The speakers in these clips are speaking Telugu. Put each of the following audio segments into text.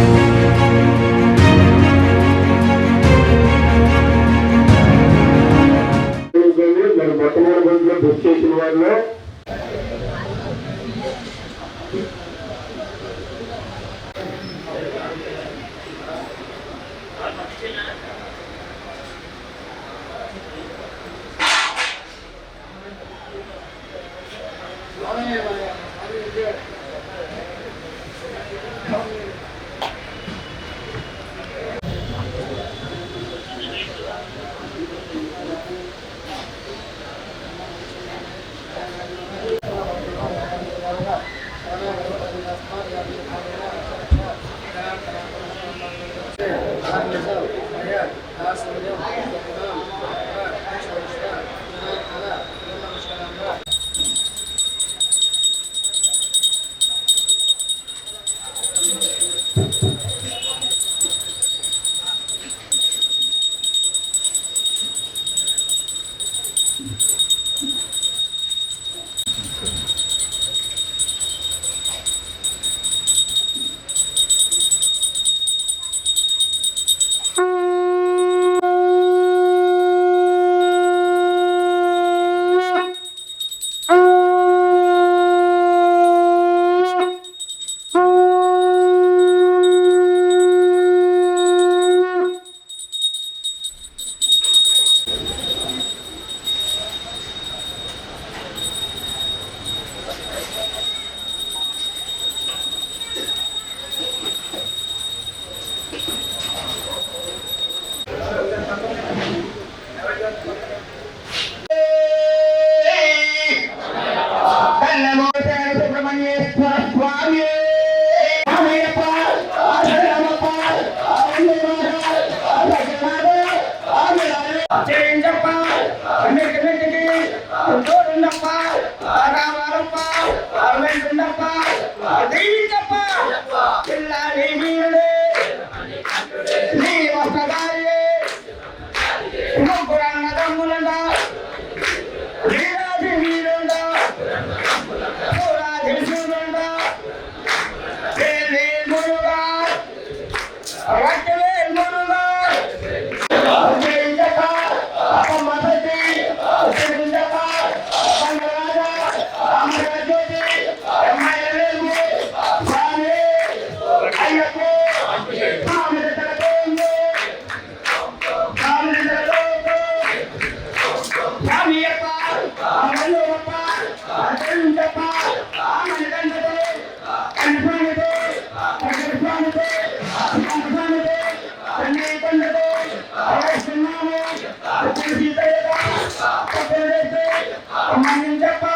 మరి அன்னைக்கு இருந்தப்பா வரப்பா அன்னைக்கு இருந்தப்பா தெய்வீங்கப்பா చెప్ప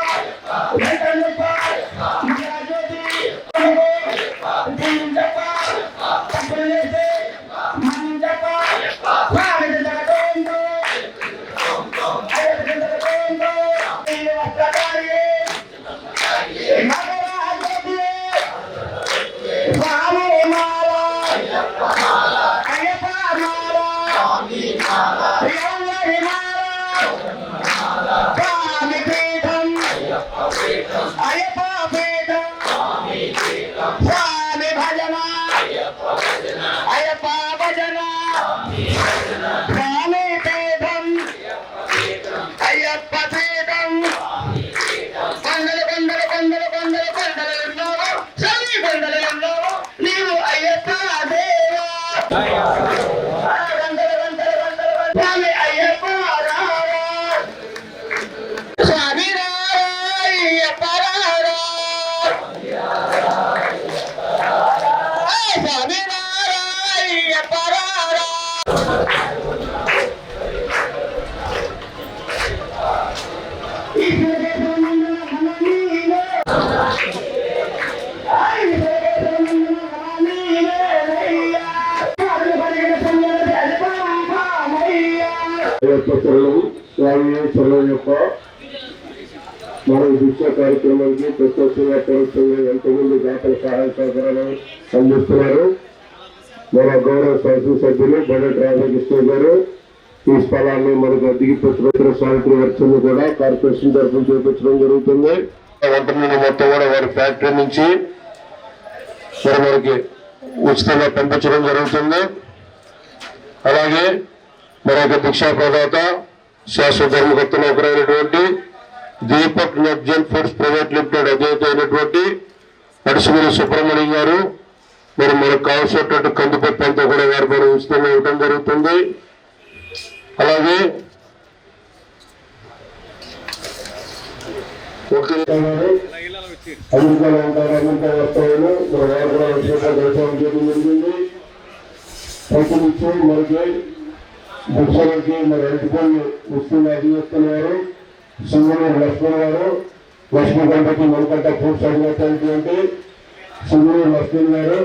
Hayır. మనం దీక్ష కార్యక్రమానికి ప్రత్యక్షంగా పరోక్షంగా ఎంతమంది దాతల సహాయ సహకారాలు అందిస్తున్నారు మన గౌరవ శాసనసభ్యులు బడట్ రాధాకృష్ణ గారు ఈ స్థలాన్ని మనకు అద్దెకి పెట్టిన సాయంత్రం వర్షం కూడా కార్పొరేషన్ తరఫున చేపించడం జరుగుతుంది. వంట మొత్తం కూడా వారి ఫ్యాక్టరీ నుంచి మరి మనకి ఉచితంగా పంపించడం జరుగుతుంది. అలాగే మరొక దీక్షా ప్రదాత శాశ్వత ధర్మకర్తలు ఒకరైనటువంటి Deepak Narjan foods private limited అధినేత అయినటువంటి అడిసిమిరి సుబ్రహ్మణ్యం గారు మరి మనకు కావాల్సినటువంటి కందిపప్పు అంతా కూడా వారు మనం ఉచితంగా ఇవ్వడం జరుగుతుంది. అలాగే ఓకే. అమెరికాలో ఉంటారు అమెరికా వారు కూడా దర్శనం చేయడం జరిగింది ప్రతినిత్యం మనకి భిక్షలకి మరి అరటిపళ్ళు వస్తున్న అధివేస్తున్నారు సింగనూరు లక్ష్మణ్ గారు లక్ష్మీ గణపతి మనకంట ఫుడ్స్ అధినేటువంటి సింగనూరు లక్ష్మణ్ గారు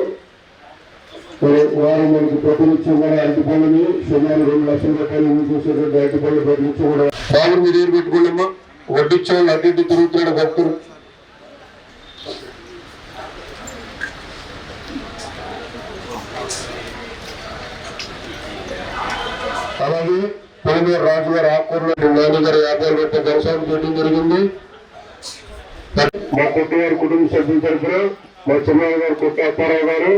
వారు మనకి ప్రతినిత్యం కూడా అరటిపళ్ళని సుమారు రెండు లక్షల రూపాయలు చూసేటువంటి అరటిపళ్ళు ప్రతినిత్యం కూడా వాళ్ళు మీరు ఏం పెట్టుకోలేమ్మా వడ్డించే వాళ్ళు అటు ఇటు తిరుగుతున్నాడు భక్తులు అలాగే పొలిమేరు రాజు గారు ఆకూరులో నాని గారు యాభై రూపాయల దర్శనం చేయడం జరిగింది. మా కొట్టగారి కుటుంబ సభ్యుల తరఫున మా చిన్నాన్న గారు కొట్ట అప్పారావు గారు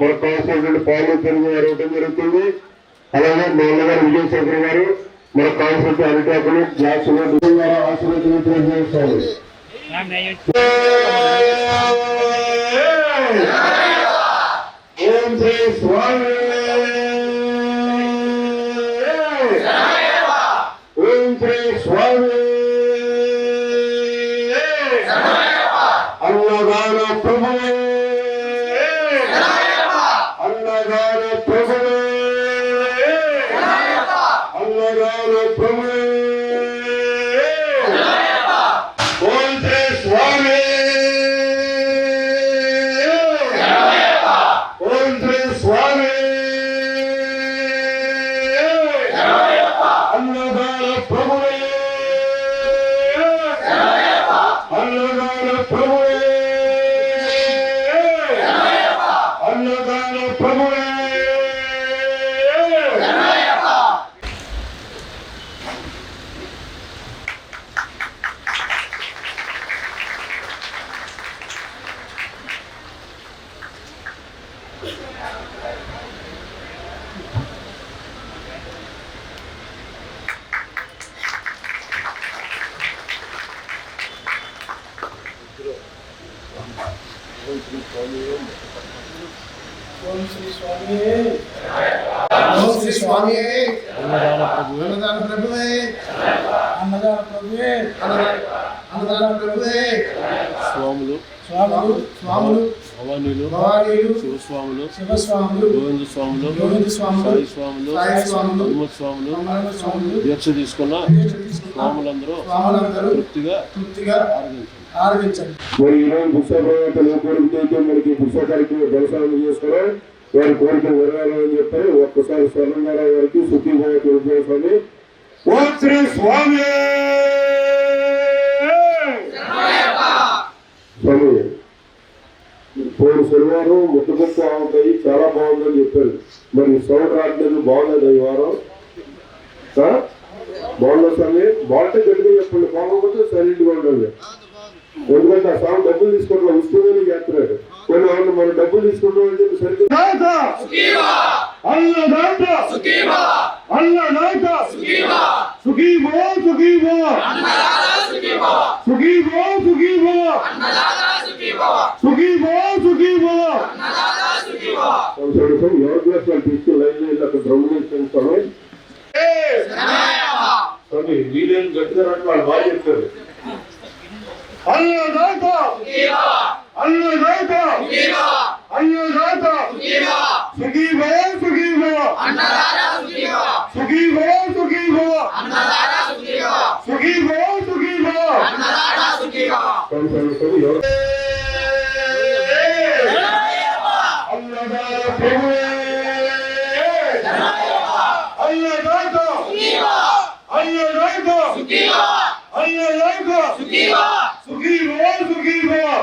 మన కావాల్సినటువంటి పాలు పెరుగు గారు ఇవ్వడం జరుగుతుంది. అలాగే మా అన్నగారు విజయశేఖర్ గారు మనకు కావాల్సిన అరిటాకులు ఆశీర్వదించడం చేస్తారు ఓం శ్రీ స్వామి ఓం శ్రీ స్వామి అన్నదాన ప్రభువే ఓం శ్రీ స్వామి ఓం శ్రీ స్వామి అన్నదాన ప్రభువే అన్నదాన ప్రభువే అన్నదాన ప్రభువే స్వాములు స్వాములు స్వాములు భవానీలు భవానీలు శివస్వాములు శివస్వాములు గోవింద స్వాములు గోవింద స్వాములు, సాయి స్వాములు సాయి స్వాములు, హనుమత్ స్వాములు స్వాములు దీక్ష తీసుకున్న స్వాములందరూ స్వాములందరూ తృప్తిగా తృప్తిగా ఆరగించారు ఆరగించండి మరి ఈరోజు పుస్తకాలు కోరికైతే మనకి పుస్తకానికి దర్శనం చేసుకున్నాం. వారి కోరికలు నెరవేరాలని చెప్పారు ఒక్కసారి స్వర్ణనారాయణ గారికి సుఖీభావ తెలియజేస్తాను ఓం శ్రీ స్వామి! స్వామి పోయిన శనివారం ముట్టుకొప్పు ఆవుతాయి చాలా బాగుందని చెప్పారు. మరి సౌండ్ రావట్లేదు బాగుండదు ఈ వారం? బాగుందా స్వామి? బాగుంటే గట్టిగా చెప్పండి. బాగోకపోతే సైలెంట్గా ఉండండి. ఎందుకంటే ఆ స్వామి డబ్బులు తీసుకోవడం ఉచితంగానే చేస్తున్నాడు కొన్ని వాళ్ళు మనం డబ్బులు తీసుకుంటాం అని చెప్పి సరిగ్గా అన్నదాత సుఖీభో! సుఖీభో! సుఖీభో! సుఖీభో సుఖీభో! సుఖీభో! ఎవరి గ్లాస్ వాళ్ళు తీసుకుని లైన్ లైన్ అక్కడ డ్రమ్ వేసుకొని స్వామి స్వామి వీలేని గట్టిగా రండి వాళ్ళు బాగా చెప్తారు అన్నదాత అన్నదాత అన్నదాత సుఖీభో సుఖీభో సుఖీభో సుఖీభో సుఖీభో సుఖీభో అన్నదాత ప్రభువే అన్నదాత అన్నదాత అన్నదాత ஏன் சுகிப்போம்